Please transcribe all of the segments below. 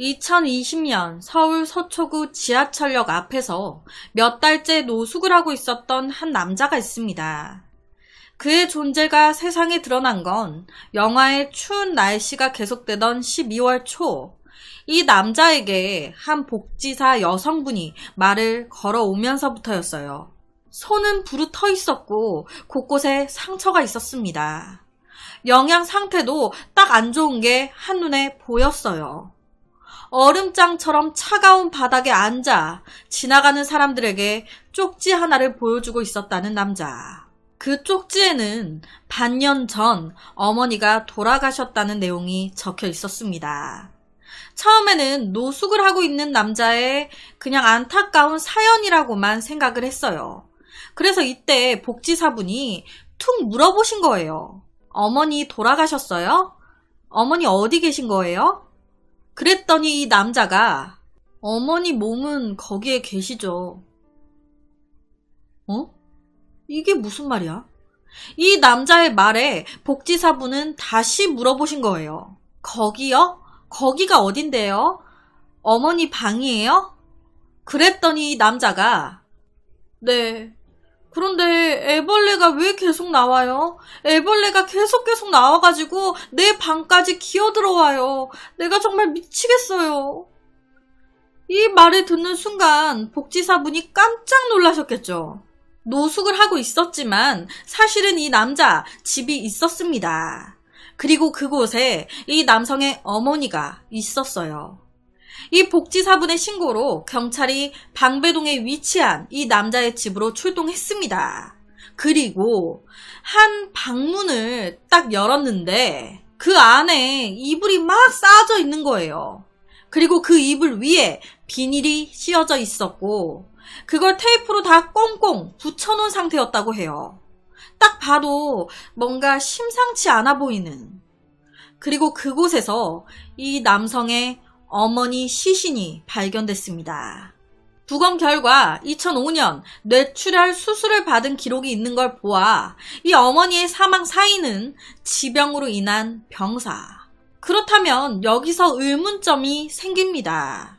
2020년 서울 서초구 지하철역 앞에서 몇 달째 노숙을 하고 있었던 한 남자가 있습니다. 그의 존재가 세상에 드러난 건 영화의 추운 날씨가 계속되던 12월 초, 이 남자에게 한 복지사 여성분이 말을 걸어오면서부터였어요. 손은 부르터 있었고 곳곳에 상처가 있었습니다. 영양 상태도 딱 안 좋은 게 한눈에 보였어요. 얼음장처럼 차가운 바닥에 앉아 지나가는 사람들에게 쪽지 하나를 보여주고 있었다는 남자. 그 쪽지에는 반년 전 어머니가 돌아가셨다는 내용이 적혀 있었습니다. 처음에는 노숙을 하고 있는 남자의 그냥 안타까운 사연이라고만 생각을 했어요. 그래서 이때 복지사분이 툭 물어보신 거예요. 어머니 돌아가셨어요? 어머니 어디 계신 거예요? 그랬더니 이 남자가 어머니 몸은 거기에 계시죠. 어? 이게 무슨 말이야? 이 남자의 말에 복지사분은 다시 물어보신 거예요. 거기요? 거기가 어딘데요? 어머니 방이에요? 그랬더니 이 남자가 네. 그런데 애벌레가 왜 계속 나와요? 애벌레가 계속 계속 나와가지고 내 방까지 기어들어와요. 내가 정말 미치겠어요. 이 말을 듣는 순간 복지사분이 깜짝 놀라셨겠죠. 노숙을 하고 있었지만 사실은 이 남자 집이 있었습니다. 그리고 그곳에 이 남성의 어머니가 있었어요. 이 복지사분의 신고로 경찰이 방배동에 위치한 이 남자의 집으로 출동했습니다. 그리고 한 방문을 딱 열었는데 그 안에 이불이 막 쌓아져 있는 거예요. 그리고 그 이불 위에 비닐이 씌어져 있었고 그걸 테이프로 다 꽁꽁 붙여놓은 상태였다고 해요. 딱 봐도 뭔가 심상치 않아 보이는. 그리고 그곳에서 이 남성의 어머니 시신이 발견됐습니다. 부검 결과 2005년 뇌출혈 수술을 받은 기록이 있는 걸 보아 이 어머니의 사망 사인은 지병으로 인한 병사. 그렇다면 여기서 의문점이 생깁니다.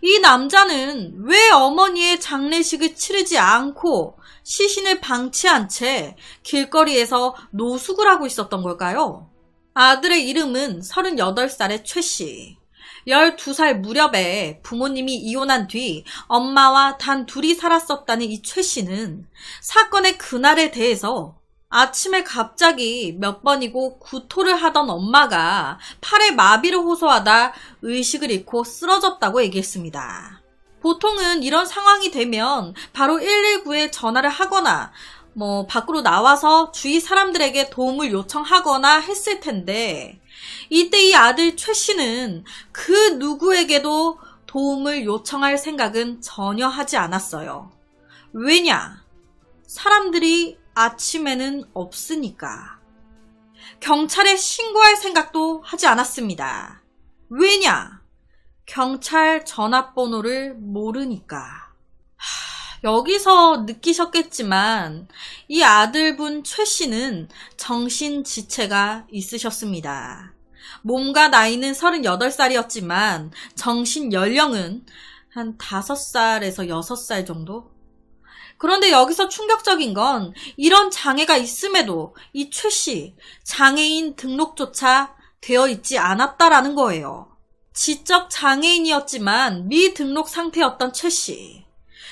이 남자는 왜 어머니의 장례식을 치르지 않고 시신을 방치한 채 길거리에서 노숙을 하고 있었던 걸까요? 아들의 이름은 38살의 최 씨. 12살 무렵에 부모님이 이혼한 뒤 엄마와 단 둘이 살았었다는 이 최 씨는 사건의 그날에 대해서 아침에 갑자기 몇 번이고 구토를 하던 엄마가 팔에 마비를 호소하다 의식을 잃고 쓰러졌다고 얘기했습니다. 보통은 이런 상황이 되면 바로 119에 전화를 하거나 뭐 밖으로 나와서 주위 사람들에게 도움을 요청하거나 했을 텐데 이때 이 아들 최 씨는 그 누구에게도 도움을 요청할 생각은 전혀 하지 않았어요. 왜냐? 사람들이 아침에는 없으니까. 경찰에 신고할 생각도 하지 않았습니다. 왜냐? 경찰 전화번호를 모르니까. 하, 여기서 느끼셨겠지만 이 아들분 최 씨는 정신 지체가 있으셨습니다. 몸과 나이는 38살이었지만 정신 연령은 한 5살에서 6살 정도? 그런데 여기서 충격적인 건 이런 장애가 있음에도 이 최 씨 장애인 등록조차 되어 있지 않았다라는 거예요. 지적 장애인이었지만 미등록 상태였던 최 씨.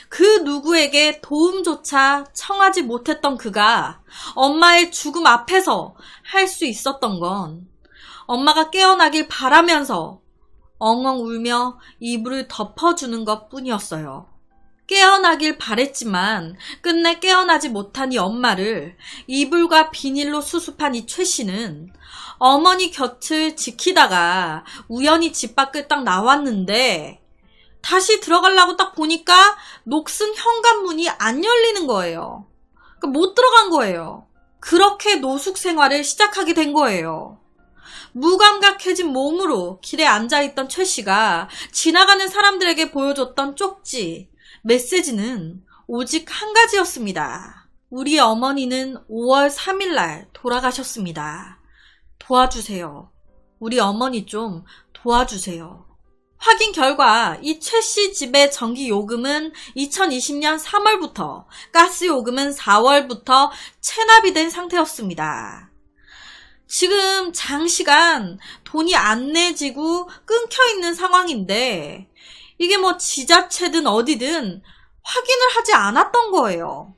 그 누구에게 도움조차 청하지 못했던 그가 엄마의 죽음 앞에서 할 수 있었던 건 엄마가 깨어나길 바라면서 엉엉 울며 이불을 덮어주는 것 뿐이었어요. 깨어나길 바랬지만 끝내 깨어나지 못한 이 엄마를 이불과 비닐로 수습한 이 최 씨는 어머니 곁을 지키다가 우연히 집 밖을 딱 나왔는데 다시 들어가려고 딱 보니까 녹슨 현관문이 안 열리는 거예요. 그러니까 못 들어간 거예요. 그렇게 노숙 생활을 시작하게 된 거예요. 무감각해진 몸으로 길에 앉아있던 최 씨가 지나가는 사람들에게 보여줬던 쪽지, 메시지는 오직 한 가지였습니다. 우리 어머니는 5월 3일날 돌아가셨습니다. 도와주세요. 우리 어머니 좀 도와주세요. 확인 결과 이 최 씨 집의 전기 요금은 2020년 3월부터 가스 요금은 4월부터 체납이 된 상태였습니다. 지금 장시간 돈이 안 내지고 끊겨 있는 상황인데 이게 뭐 지자체든 어디든 확인을 하지 않았던 거예요.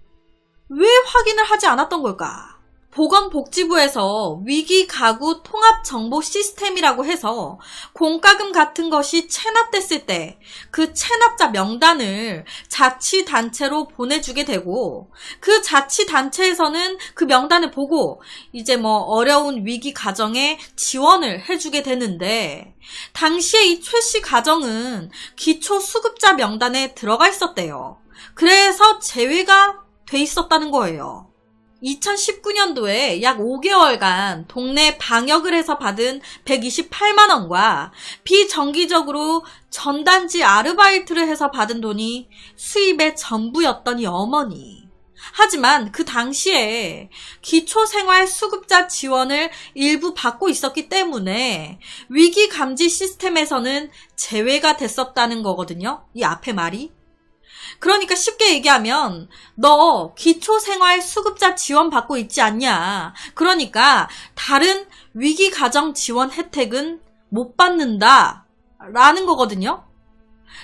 왜 확인을 하지 않았던 걸까? 보건복지부에서 위기 가구 통합 정보 시스템이라고 해서 공과금 같은 것이 체납됐을 때 그 체납자 명단을 자치단체로 보내주게 되고 그 자치단체에서는 그 명단을 보고 이제 뭐 어려운 위기 가정에 지원을 해주게 되는데 당시에 이 최 씨 가정은 기초 수급자 명단에 들어가 있었대요. 그래서 제외가 돼 있었다는 거예요. 2019년도에 약 5개월간 동네 방역을 해서 받은 128만원과 비정기적으로 전단지 아르바이트를 해서 받은 돈이 수입의 전부였던 이 어머니. 하지만 그 당시에 기초생활 수급자 지원을 일부 받고 있었기 때문에 위기 감지 시스템에서는 제외가 됐었다는 거거든요. 이 앞에 말이. 그러니까 쉽게 얘기하면 너 기초생활 수급자 지원 받고 있지 않냐. 그러니까 다른 위기 가정 지원 혜택은 못 받는다. 라는 거거든요.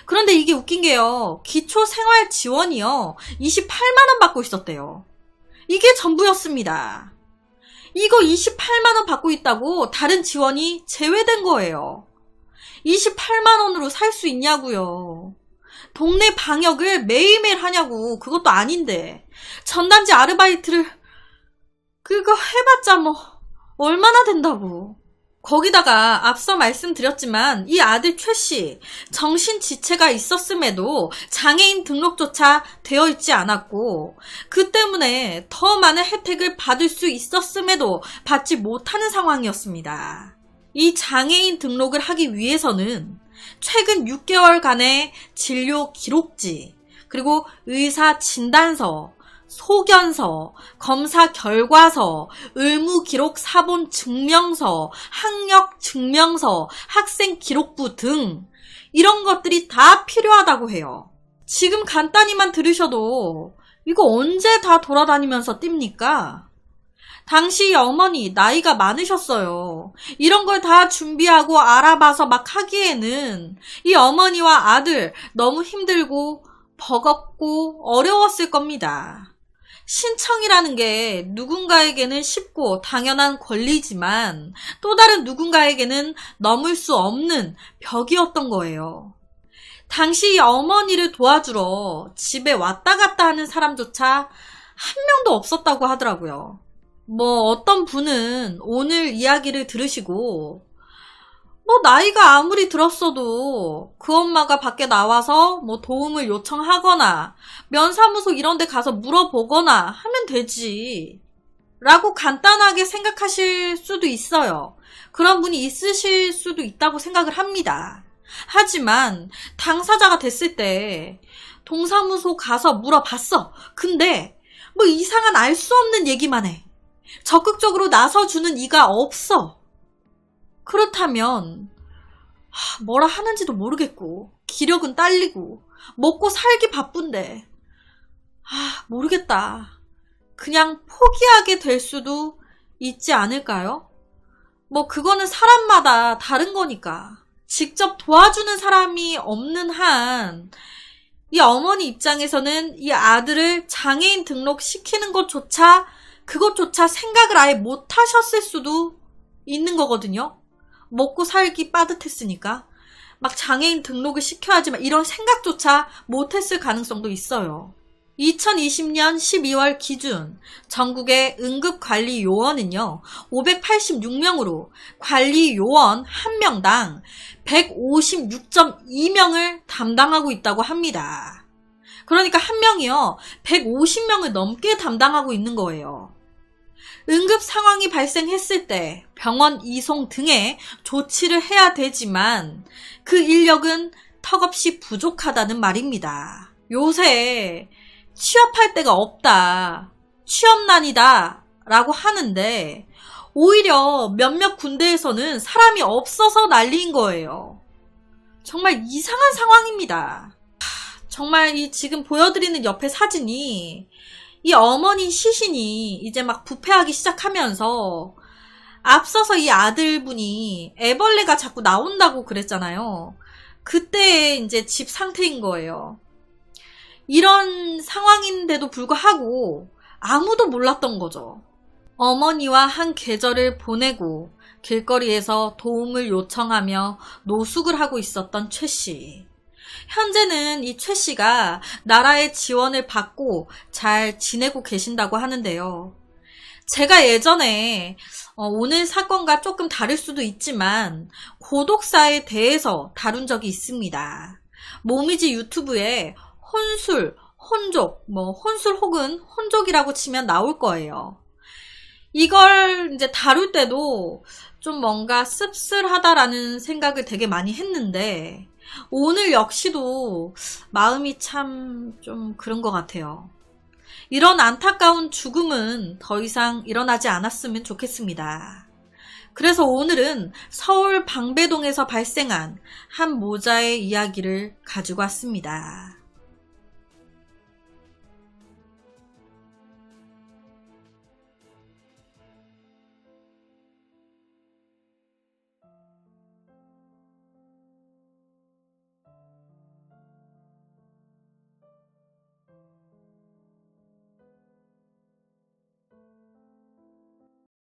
그런데 이게 웃긴 게요. 기초생활 지원이요. 28만원 받고 있었대요. 이게 전부였습니다. 이거 28만원 받고 있다고 다른 지원이 제외된 거예요. 28만원으로 살 수 있냐고요. 동네 방역을 매일매일 하냐고. 그것도 아닌데. 전단지 아르바이트를 그거 해봤자 뭐 얼마나 된다고. 거기다가 앞서 말씀드렸지만 이 아들 최 씨 정신 지체가 있었음에도 장애인 등록조차 되어 있지 않았고 그 때문에 더 많은 혜택을 받을 수 있었음에도 받지 못하는 상황이었습니다. 이 장애인 등록을 하기 위해서는 최근 6개월간의 진료 기록지, 그리고 의사 진단서, 소견서, 검사 결과서, 의무 기록 사본 증명서, 학력 증명서, 학생 기록부 등 이런 것들이 다 필요하다고 해요. 지금 간단히만 들으셔도 이거 언제 다 돌아다니면서 띱니까? 당시 어머니 나이가 많으셨어요. 이런 걸 다 준비하고 알아봐서 막 하기에는 이 어머니와 아들 너무 힘들고 버겁고 어려웠을 겁니다. 신청이라는 게 누군가에게는 쉽고 당연한 권리지만 또 다른 누군가에게는 넘을 수 없는 벽이었던 거예요. 당시 이 어머니를 도와주러 집에 왔다 갔다 하는 사람조차 한 명도 없었다고 하더라고요. 뭐 어떤 분은 오늘 이야기를 들으시고 뭐 나이가 아무리 들었어도 그 엄마가 밖에 나와서 뭐 도움을 요청하거나 면사무소 이런 데 가서 물어보거나 하면 되지. 라고 간단하게 생각하실 수도 있어요. 그런 분이 있으실 수도 있다고 생각을 합니다. 하지만 당사자가 됐을 때 동사무소 가서 물어봤어. 근데 뭐 이상한 알 수 없는 얘기만 해. 적극적으로 나서주는 이가 없어. 그렇다면 하, 뭐라 하는지도 모르겠고 기력은 딸리고 먹고 살기 바쁜데 아 모르겠다. 그냥 포기하게 될 수도 있지 않을까요? 뭐 그거는 사람마다 다른 거니까. 직접 도와주는 사람이 없는 한, 이 어머니 입장에서는 이 아들을 장애인 등록시키는 것조차, 그것조차 생각을 아예 못 하셨을 수도 있는 거거든요. 먹고 살기 빠듯했으니까. 막 장애인 등록을 시켜야지만 이런 생각조차 못했을 가능성도 있어요. 2020년 12월 기준 전국의 응급관리 요원은요, 586명으로 관리 요원 1명당 156.2명을 담당하고 있다고 합니다. 그러니까 한 명이요, 150명을 넘게 담당하고 있는 거예요. 응급 상황이 발생했을 때 병원 이송 등의 조치를 해야 되지만 그 인력은 턱없이 부족하다는 말입니다. 요새 취업할 데가 없다. 취업난이다. 라고 하는데, 오히려 몇몇 군대에서는 사람이 없어서 난리인 거예요. 정말 이상한 상황입니다. 하, 정말 이 지금 보여드리는 옆에 사진이 이 어머니 시신이 이제 막 부패하기 시작하면서 앞서서 이 아들분이 애벌레가 자꾸 나온다고 그랬잖아요. 그때 이제 집 상태인 거예요. 이런 상황인데도 불구하고 아무도 몰랐던 거죠. 어머니와 한 계절을 보내고 길거리에서 도움을 요청하며 노숙을 하고 있었던 최 씨. 현재는 이 최 씨가 나라의 지원을 받고 잘 지내고 계신다고 하는데요. 제가 예전에 어, 오늘 사건과 조금 다를 수도 있지만 고독사에 대해서 다룬 적이 있습니다. 모미지 유튜브에 혼술, 혼족, 뭐 혼술 혹은 혼족이라고 치면 나올 거예요. 이걸 이제 다룰 때도 좀 뭔가 씁쓸하다라는 생각을 되게 많이 했는데 오늘 역시도 마음이 참 좀 그런 것 같아요. 이런 안타까운 죽음은 더 이상 일어나지 않았으면 좋겠습니다. 그래서 오늘은 서울 방배동에서 발생한 한 모자의 이야기를 가지고 왔습니다.